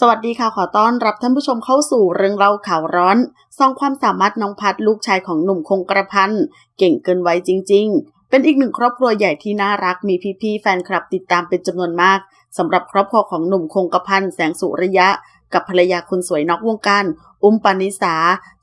สวัสดีค่ะ ขอต้อนรับท่านผู้ชมเข้าสู่เรื่องเล่าข่าวร้อนซองความสามารถน้องพัดลูกชายของหนุ่มคงกระพันเก่งเกินไว้จริง ๆ เป็นอีกหนึ่งครอบครัวใหญ่ที่น่ารักมีพี่ๆแฟนคลับติดตามเป็นจำนวนมากสำหรับครอบครัวของหนุ่มคงกระพันแสงสุริยะ กับภรรยาคนสวยนอกวงการ อุ้มปานิสา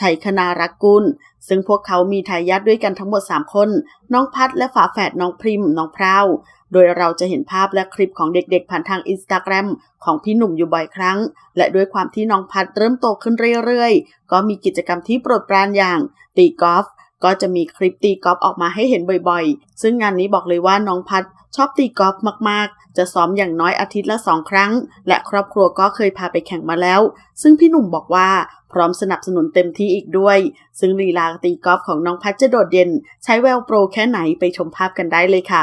ชัยคณารักกุล ซึ่งพวกเขามีทายาทด้วยกันทั้งหมด 3 คน น้องพัดและฝาแฝดน้องพริมน้องพราว โดยเราจะเห็นภาพและคลิปของเด็กๆ ผ่านทางอินสตาแกรมของพี่หนุ่มอยู่บ่อยครั้ง และด้วยความที่น้องพัดเริ่มโตขึ้นเรื่อยๆ ก็มีกิจกรรมที่โปรดปรานอย่าง ตีกอล์ฟก็จะมีคลิปตีกอล์ฟออกมาให้เห็นบ่อยๆ ซึ่งงานนี้บอกเลยว่าน้องพัดชอบตีกอล์ฟมากๆ จะซ้อมอย่างน้อยอาทิตย์ละสองครั้ง และครอบครัวก็เคยพาไปแข่งมาแล้ว ซึ่งพี่หนุ่มบอกว่าพร้อมสนับสนุนเต็มที่อีกด้วย ซึ่งลีลาตีกอล์ฟของน้องพัดจะโดดเด่น ใช้แววโปรแค่ไหนไปชมภาพกันได้เลยค่ะ